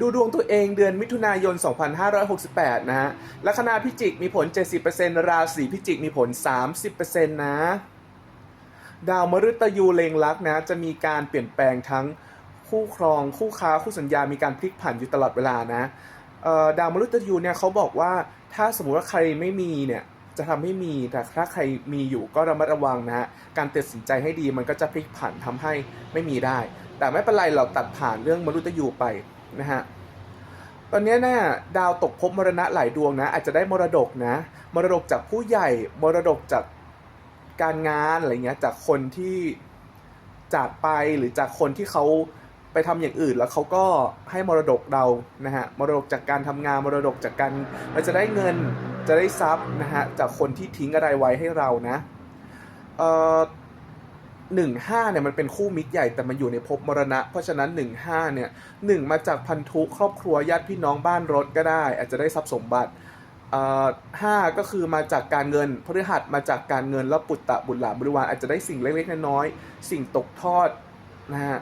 ดูดวงตัวเองเดือนมิถุนายน 2568 นะฮะลัคนาพิจิกมีผล 70%ราศีพิจิกมีผล 30%นะ ดาวมฤตยูเลงลักนะ จะมีการเปลี่ยนแปลงทั้งคู่ครอง คู่ค้า คู่สัญญา มีการพลิกผันอยู่ตลอดเวลานะดาวมฤตยูเนี่ยเขาบอกว่าถ้าสมมติว่าใครไม่มีเนี่ยจะทำให้มีแต่ถ้าใครมีอยู่ก็ระมัดระวังนะฮะการตัดสินใจให้ดีมันก็จะพลิกผันทำให้ไม่มีได้ แต่ไม่เป็นไรเราตัดผ่านเรื่องมฤตยูไป นะฮะตอนนี้นี่ยดาวตกภพมรณะหลายดวงนะอาจจะได้มรดกนะ มรดกจากผู้ใหญ่มรดกจากการงานอะไรเงี้ยจากคนที่จากไปหรือจากคนที่เขาไปทำอย่างอื่นแล้วเขาก็ให้มรดกเรานะฮะมรดกจากการทำงานมรดกจากการเราจะได้เงินจะได้ทรัพย์นะฮะจากคนที่ทิ้งอะไรไว้ให้เรานะเอ่อ หนึ่งห้าเนี่ยมันเป็นคู่มิตรใหญ่แต่มันอยู่ในภพมรณะ เพราะฉะนั้นหนึ่งห้าเนี่ยหนึ่งมาจากพันธุครอบครัวญาติพี่น้องบ้านรถก็ได้ อาจจะได้ทรัพย์สมบัติห้าก็คือมาจากการเงินพฤหัสมาจากการเงินแล้วปุตตะบุตรหลานบริวารอาจจะได้สิ่งเล็กๆน้อยๆสิ่งตกทอดนะฮะ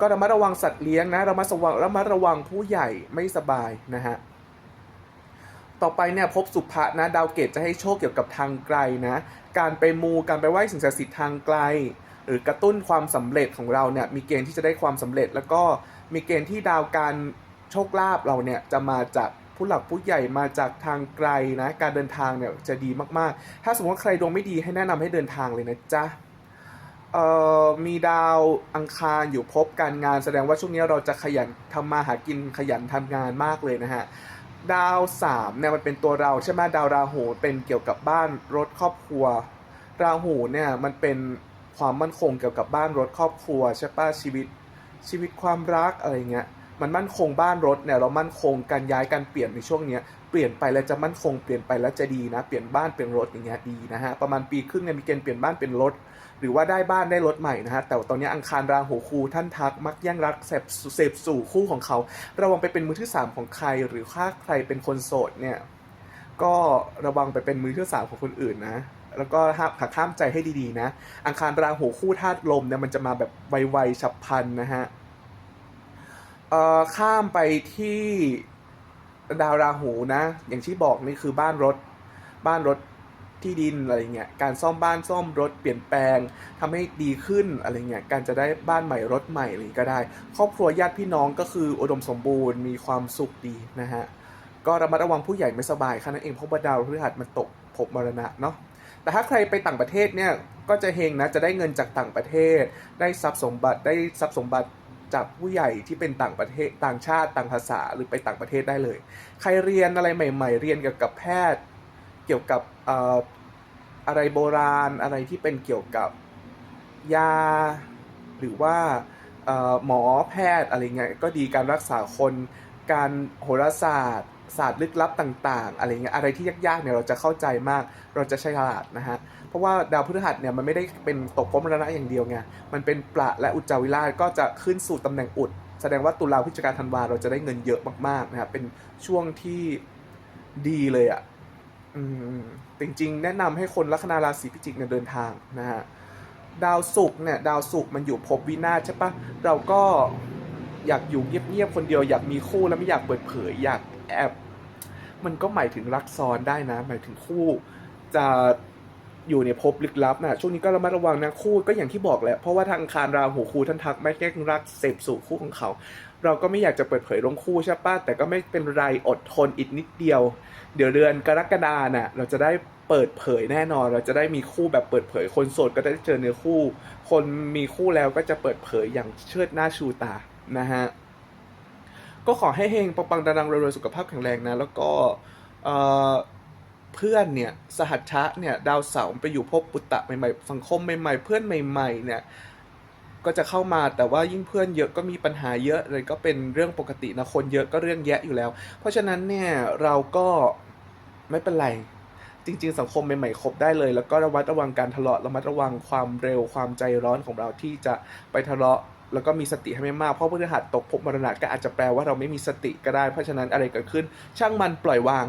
ก็ระมัดระวังสัตว์เลี้ยงนะระมัดระวังระมัดระวังผู้ใหญ่ไม่สบายนะฮะ ต่อไปเนี่ยพบสุภะนะดาวเกตจะให้โชคเกี่ยวกับทางไกลนะ การไปมูการไปไหว้สิ่งศักดิ์สิทธิ์ทางไกล หรือกระตุ้นความสำเร็จของเราเนี่ยมีเกณฑ์ที่จะได้ความสำเร็จ แล้วก็มีเกณฑ์ที่ดาวการโชคลาภเราเนี่ยจะมาจากผู้หลักผู้ใหญ่มาจากทางไกลนะการเดินทางเนี่ยจะดีมากๆ ถ้าสมมติว่าใครดวงไม่ดีให้แนะนำให้เดินทางเลยนะจ๊ะมีดาวอังคารอยู่พบการงานแสดงว่าช่วงนี้เราจะขยันทำมาหากินขยันทำงานมากเลยนะฮะ ดาวสามเนี่ยมันเป็นตัวเราใช่ไหมดาวราหูเป็นเกี่ยวกับบ้านรถครอบครัว ราหูเนี่ยมันเป็นความมั่นคงเกี่ยวกับบ้านรถครอบครัวใช่ปะชีวิตชีวิตความรักอะไรเงี้ย มันมั่นคงบ้านรถเนี่ยเรามั่นคงการย้ายการเปลี่ยนในช่วงเนี้ยเปลี่ยนไปแล้วจะมั่นคงเปลี่ยนไปแล้วจะดีนะเปลี่ยนบ้านเป็นรถอย่างเงี้ยดีนะฮะประมาณปีครึ่งเนี่ยมีเกณฑ์เปลี่ยนบ้านเป็นรถ หรือว่าได้บ้านได้รถใหม่นะฮะแต่ตอนนี้อังคารราหูคูท่านทักมักแย่งรักเสพเสพสู่คู่ของเขา ระวังไปเป็นมือที่สามของใคร หรือถ้าใครเป็นคนโสดเนี่ยก็ระวังไปเป็นมือที่สามของคนอื่นนะแล้วก็หักข้ามใจให้ดีๆนะ อังคารราหูคู่ธาตุลมเนี่ยมันจะมาแบบไวๆฉับพลันนะฮะ เอ่อข้ามไปที่ดาวราหูนะ อย่างที่บอกนี่คือบ้านรถ บ้านรถที่ดินอะไรเงี้ย การซ่อมบ้านซ่อมรถเปลี่ยนแปลงทำให้ดีขึ้นอะไรเงี้ย การจะได้บ้านใหม่รถใหม่อะไรก็ได้ ครอบครัวญาติพี่น้องก็คืออุดมสมบูรณ์มีความสุขดีนะฮะ ก็ระมัดระวังผู้ใหญ่ไม่สบายแค่นั้นเองเพราะว่าดาวพฤหัสมันตกภพมรณะเนาะ แต่ถ้าใครไปต่างประเทศเนี่ยก็จะเฮงนะ จะได้เงินจากต่างประเทศ ได้ทรัพย์สมบัติ ได้ทรัพย์สมบัติ จากผู้ใหญ่ที่เป็นต่างประเทศต่างชาติต่างภาษาหรือไปต่างประเทศได้เลย ใครเรียนอะไรใหม่ ๆ เรียนเกี่ยวกับแพทย์ เกี่ยวกับอะไรโบราณอะไรที่เป็นเกี่ยวกับยา หรือว่าหมอแพทย์อะไรเงี้ยก็ดีการรักษาคนการโหราศาสตร์ ศาสตร์ลึกลับต่างๆ อะไรเงี้ยอะไรที่ยากๆเนี่ยเราจะเข้าใจมาก เราจะฉลาดนะฮะ เพราะว่าดาวพฤหัสเนี่ยมันไม่ได้เป็นตกภพมรณะอย่างเดียวไง มันเป็นประและอุจจาวิราชก็จะขึ้นสู่ตำแหน่งอุด แสดงว่าตุลาพฤศจิกาธันวาเราจะได้เงินเยอะมากๆนะครับ เป็นช่วงที่ดีเลยอะ่ะจริงๆ แนะนำให้คนลัคนาราศีพิจิกเนี่ยเดินทางนะฮะ ดาวศุกร์เนี่ยดาวศุกร์มันอยู่ภพวินาศใช่ปะเราก็อยากอยู่เงียบๆคนเดียวอยากมีคู่แล้วไม่อยากเปิดเผยอยาก แอบมันก็หมายถึงรักซ้อนได้นะ หมายถึงคู่จะอยู่ในภพลึกลับนะช่วงนี้ก็ระมัดระวังนะคู่ก็อย่างที่บอกแหละเพราะว่าทางคารราหูคูท่านทักไม่แก้รักเสพสู่คู่ของเขา เราก็ไม่อยากจะเปิดเผยลงคู่ใช่ปะแต่ก็ไม่เป็นไรอดทนอีกนิดเดียว เดี๋ยวเดือนกรกฎาน่ะเราจะได้เปิดเผยแน่นอน เราจะได้มีคู่แบบเปิดเผย คนโสดก็ได้เจอเนื้อคู่ คนมีคู่แล้วก็จะเปิดเผยอย่างเชิดหน้าชูตานะฮะ ก็ขอให้เฮงปังๆดังๆรวยๆสุขภาพแข็งแรงนะ แล้วก็เพื่อนเนี่ยสหัชชะเนี่ยดาวเสาร์ไปอยู่ภพปุตตะใหม่ๆสังคมใหม่ๆ เพื่อนใหม่ ๆ เนี่ยก็จะเข้ามาแต่ว่ายิ่งเพื่อนเยอะก็มีปัญหาเยอะเลยก็เป็นเรื่องปกตินะคนเยอะก็เรื่องแยะอยู่แล้ว เพราะฉะนั้นเนี่ยเราก็ไม่เป็นไรจริง ๆ สังคมใหม่ๆคบได้เลย แล้วก็ระมัดระวังการทะเลาะระมัดระวังความเร็วความใจร้อนของเราที่จะไปทะเลาะ แล้วก็มีสติให้ไม่มาก เพราะพฤหัสตกภพมรณะก็อาจจะแปลว่าเราไม่มีสติก็ได้ เพราะฉะนั้นอะไรเกิดขึ้น ช่างมันปล่อยวาง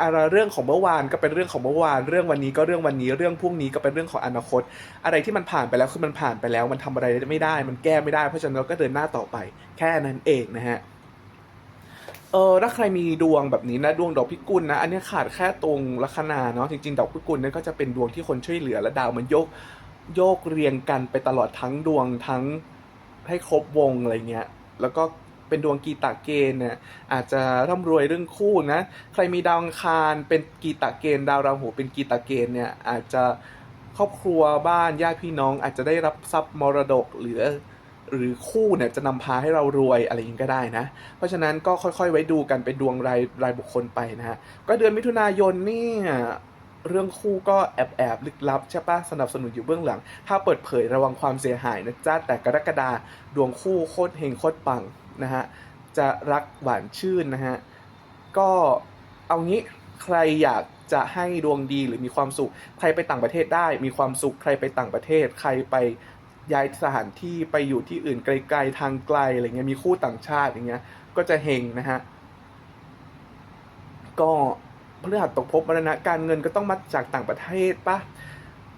อะไรเรื่องของเมื่อวานก็เป็นเรื่องของเมื่อวาน เรื่องวันนี้ก็เรื่องวันนี้ เรื่องพรุ่งนี้ก็เป็นเรื่องของอนาคต อะไรที่มันผ่านไปแล้วคือมันผ่านไปแล้ว มันทำอะไรไม่ได้ มันแก้ไม่ได้ เพราะฉะนั้นเราก็เดินหน้าต่อไป แค่นั้นเองนะฮะ เออถ้าใครมีดวงแบบนี้นะดวงดอกพิกุลนะ อันนี้ขาดแค่ตรงลัคนาเนาะ จริงๆ ดอกพิกุลเนี่ยก็จะเป็นดวงที่คนช่วยเหลือและดาวมันโยกโยกเรียงกันไปตลอดทั้งดวงทั้ง ให้ครบวงอะไรเงี้ย แล้วก็เป็นดวงกีตาเกณฑ์เนี่ยอาจจะร่ำรวยเรื่องคู่นะ ใครมีดาวอังคารเป็นกีตาเกณฑ์ดาวราหูเป็นกีตาเกณฑ์เนี่ยอาจจะครอบครัวบ้านญาติพี่น้องอาจจะได้รับทรัพย์มรดกหรือหรือคู่เนี่ยจะนำพาให้เรารวยอะไรอย่างนี้ก็ได้นะ เพราะฉะนั้นก็ค่อยๆไว้ดูกันเป็นดวงรายรายบุคคลไปนะฮะก็เดือนมิถุนายนเนี่ย เรื่องคู่ก็แอบแอบๆลึกลับใช่ปะสนับสนุนอยู่เบื้องหลัง ถ้าเปิดเผยระวังความเสียหายนะจ๊ะแต่กรกฎาดวงคู่โคตรเฮงโคตรปังนะฮะจะรักหวานชื่นนะฮะก็เอางี้ใครอยากจะให้ดวงดีหรือมีความสุข ใครไปต่างประเทศได้มีความสุขใครไปต่างประเทศ ใครไปย้ายสถานที่ไปอยู่ที่อื่นไกลๆทางไกลอะไรเงี้ยมีคู่ต่างชาติอย่างเงี้ยก็จะเฮงนะฮะก็ พฤหัสตกภพมรณะการเงินก็ต้องมาจากต่างประเทศปะ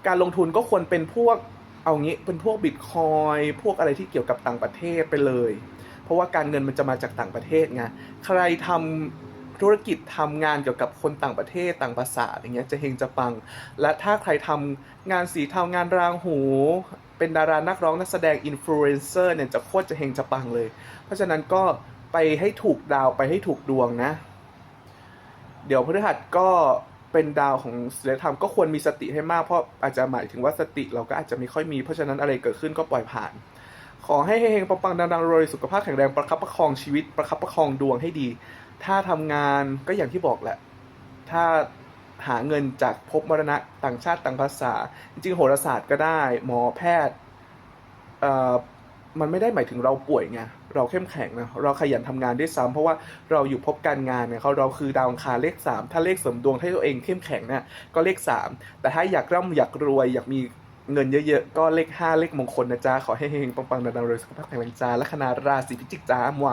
การลงทุนก็ควรเป็นพวกเอางี้เป็นพวกบิตคอยพวกอะไรที่เกี่ยวกับต่างประเทศไปเลย เพราะว่าการเงินมันจะมาจากต่างประเทศไงใครทำธุรกิจทำงานเกี่ยวกับคนต่างประเทศต่างภาษาอย่างเงี้ยจะเฮงจะปัง และถ้าใครทำงานสีเทางานรางหู เป็นดารานักร้องนักแสดงอินฟลูเอนเซอร์เนี่ยจะโคตรจะเฮงจะปังเลย เพราะฉะนั้นก็ไปให้ถูกดาวไปให้ถูกดวงนะ เดี๋ยวพฤหัสก็เป็นดาวของศีลธรรมก็ควรมีสติให้มากเพราะอาจจะหมายถึงว่าสติเราก็อาจจะไม่ค่อยมีเพราะฉะนั้นอะไรเกิดขึ้นก็ปล่อยผ่าน ขอให้เฮงๆปังๆดังๆรวยสุขภาพแข็งแรงประคับประคองชีวิตประคับประคองดวงให้ดี ถ้าทำงานก็อย่างที่บอกแหละ ถ้าหาเงินจากภพมรณะต่างชาติต่างภาษา จริงๆโหราศาสตร์ก็ได้ หมอแพทย์เอ่อมันไม่ได้หมายถึงเราป่วยไง เราเข้มแข็งนะเราขยันทำงานด้วยซ้ำเพราะว่าเราอยู่พบการงานเนี่ยเขาเราคือดาวอังคารเลขสามถ้าเลขเสริมดวงให้ตัวเองเข้มแข็งเนี่ยก็เลขสามแต่ถ้าอยากร่ำอยากรวยอยากมีเงินเยอะๆ ก็เลขห้าเลขมงคลนะจ๊ะ ขอให้เฮงๆปังๆดังๆรวยสุขภาพแข็งแรงจ้าและคณะราศีพิจิกจ้ามัว